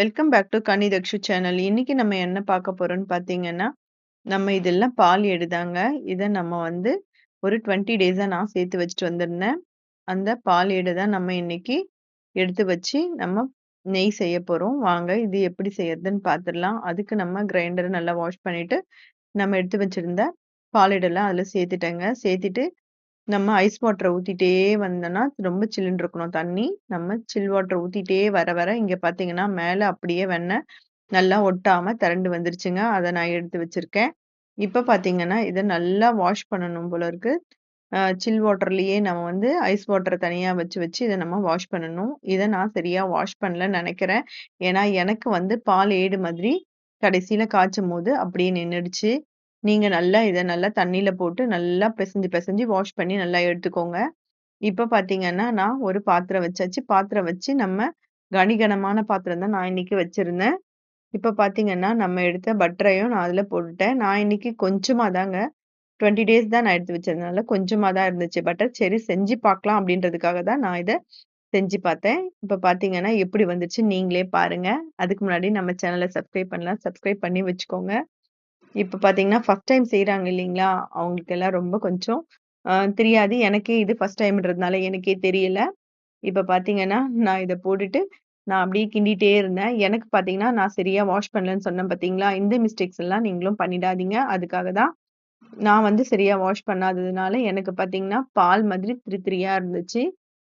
Welcome back two கனி Dakshu channel. இன்னைக்கு நம்ம என்ன பார்க்க போறோம்னு பார்த்தீங்கன்னா, நம்ம இதெல்லாம் பால் எடுதாங்க இதை நம்ம வந்து ஒரு டுவெண்ட்டி டேஸாக நான் சேர்த்து வச்சுட்டு வந்திருந்தேன். அந்த பால் ஏடு தான் நம்ம இன்னைக்கு எடுத்து வச்சு நம்ம நெய் செய்ய போகிறோம் வாங்க இது எப்படி செய்யறதுன்னு பார்த்துடலாம். அதுக்கு நம்ம கிரைண்டரை நல்லா வாஷ் பண்ணிட்டு, நம்ம எடுத்து வச்சிருந்த பால் எடெல்லாம் அதில் சேர்த்துட்டேங்க. சேர்த்துட்டு நம்ம ஐஸ் வாட்டரை ஊத்திட்டே வந்தோம்னா, ரொம்ப சில்லுன்னு இருக்கணும் தண்ணி. நம்ம சில் வாட்டர் ஊத்திட்டே வர வர இங்க பாத்தீங்கன்னா மேல அப்படியே வெண்ணெய் நல்லா ஒட்டாம திரண்டு வந்துருச்சுங்க. அதை நான் எடுத்து வச்சிருக்கேன். இப்ப பாத்தீங்கன்னா இதை நல்லா வாஷ் பண்ணணும் போல இருக்கு. சில் வாட்டர்லயே நம்ம வந்து ஐஸ் வாட்டரை தனியா வச்சு வச்சு இதை நம்ம வாஷ் பண்ணணும். இதை நான் சரியா வாஷ் பண்ணலன்னு நினைக்கிறேன் ஏன்னா, எனக்கு வந்து பால் ஏடு மாதிரி கடைசியில காய்ச்சும்போது அப்படியே நின்றுடுச்சு நீங்க நல்லா இத நல்லா தண்ணீல போட்டு நல்லா பெசஞ்சு பெசஞ்சு வாஷ் பண்ணி நல்லா எடுத்துக்கோங்க. இப்ப பார்த்தீங்கன்னா, நான் ஒரு பாத்திரம் வச்சாச்சு. பாத்திரம் வச்சு நம்ம கனிகனமான பாத்திரம் தான் நான் இன்னைக்கு வச்சிருந்தேன். இப்ப பார்த்தீங்கன்னா, நம்ம எடுத்த பட்டரையும் நான் அதுல போட்டுட்டேன். நான் இன்னைக்கு கொஞ்சமா தாங்க 20 டேஸ் தான் நான் எடுத்து வச்சதுனால கொஞ்சமா தான் இருந்துச்சு பட்டர். சரி செஞ்சு பார்க்கலாம் அப்படின்றதுக்காக தான் நான் இத செஞ்சு பார்த்தேன். இப்ப பார்த்தீங்கன்னா, எப்படி வந்துச்சுன்னு நீங்களே பாருங்க. அதுக்கு முன்னாடி நம்ம சேனல சப்ஸ்கிரைப் பண்ணலாம். சப்ஸ்கிரைப் பண்ணி வச்சுக்கோங்க. இப்போ பார்த்தீங்கன்னா, ஃபர்ஸ்ட் டைம் செய்கிறாங்க இல்லைங்களா அவங்களுக்கெல்லாம் ரொம்ப கொஞ்சம் தெரியாது. எனக்கே இது ஃபர்ஸ்ட் டைம்ன்றதுனால எனக்கே தெரியல. இப்போ பார்த்தீங்கன்னா, நான் இதை போட்டுட்டு நான் அப்படியே கிண்டிகிட்டே இருந்தேன். எனக்கு பார்த்தீங்கன்னா, நான் சரியாக வாஷ் பண்ணலன்னு சொன்னேன் பார்த்தீங்களா? இந்த மிஸ்டேக்ஸ் எல்லாம் நீங்களும் பண்ணிடாதீங்க. அதுக்காக தான் நான் வந்து சரியாக வாஷ் பண்ணாததுனால எனக்கு பார்த்தீங்கன்னா, பால் மாதிரி திரு திரியாக இருந்துச்சு.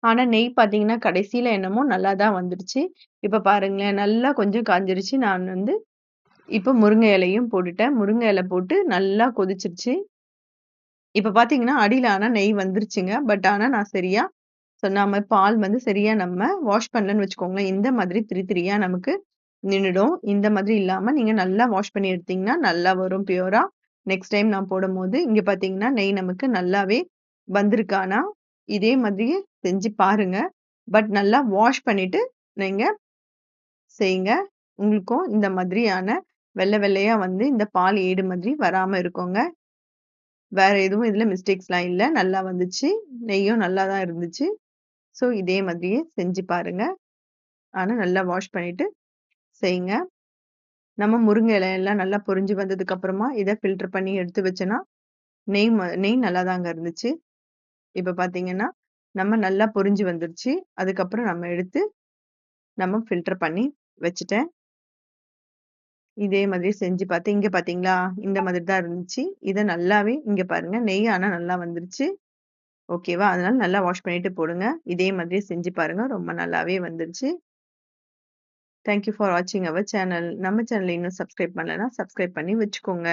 ஆனால் நெய் பார்த்தீங்கன்னா, கடைசியில் என்னமோ நல்லா தான் வந்துடுச்சு. இப்போ பாருங்களேன், நல்லா கொஞ்சம் காய்ஞ்சிருச்சு. நான் வந்து இப்போ முருங்கை இலையும் போட்டுட்டேன். முருங்கை இலை போட்டு நல்லா கொதிச்சிருச்சு. இப்போ பார்த்தீங்கன்னா, அடியில் ஆனால் நெய் வந்துருச்சுங்க. பட் ஆனா நான் சரியா சொன்ன பால் வந்து சரியா நம்ம வாஷ் பண்ணலன்னு வச்சுக்கோங்களேன், இந்த மாதிரி திரி திரியா நமக்கு நின்னுடும். இந்த மாதிரி இல்லாம நீங்க நல்லா வாஷ் பண்ணி எடுத்தீங்கன்னா, நல்லா வரும் பியூரா. நெக்ஸ்ட் டைம் நான் போடும் போது இங்க பார்த்தீங்கன்னா, நெய் நமக்கு நல்லாவே வந்திருக்கானா இதே மாதிரியே செஞ்சு பாருங்க. பட் நல்லா வாஷ் பண்ணிட்டு நீங்க செய்யுங்க. உங்களுக்கும் இந்த மாதிரியான வெள்ளை வெள்ளையா வந்து இந்த பால் ஏடு மாதிரி வராம இருக்குங்க. வேற எதுவும் இதுல மிஸ்டேக்ஸ்லாம் இல்ல. நல்லா வந்துச்சு. நெய்யும் நல்லா தான் இருந்துச்சு. ஸோ இதே மாதிரியே செஞ்சு பாருங்க. ஆனா நல்லா வாஷ் பண்ணிட்டு செய்யுங்க. நம்ம முருங்கை இலையெல்லாம் நல்லா பொரிஞ்சு வந்ததுக்கு அப்புறமா இதை ஃபில்டர் பண்ணி எடுத்து வச்சேன்னா, நெய் ம நெய் நல்லா தாங்க இருந்துச்சு. இப்ப பார்த்தீங்கன்னா, நம்ம நல்லா பொரிஞ்சு வந்துருச்சு. அதுக்கப்புறம் நம்ம எடுத்து நம்ம ஃபில்டர் பண்ணி வச்சுட்டேன். இதே மாதிரி செஞ்சு பார்த்து இங்க பார்த்தீங்களா? இந்த மாதிரி தான் இருந்துச்சு. இதை நல்லாவே இங்க பாருங்க நெய் ஆனா நல்லா வந்துருச்சு. ஓகேவா? அதனால நல்லா வாஷ் பண்ணிட்டு போடுங்க. இதே மாதிரி செஞ்சு பாருங்க. ரொம்ப நல்லாவே வந்துருச்சு. தேங்க் யூ ஃபார் வாட்சிங் அவர் சேனல். நம்ம சேனல் இன்னும் சப்ஸ்கிரைப் பண்ணலன்னா, சப்ஸ்கிரைப் பண்ணி வச்சுக்கோங்க.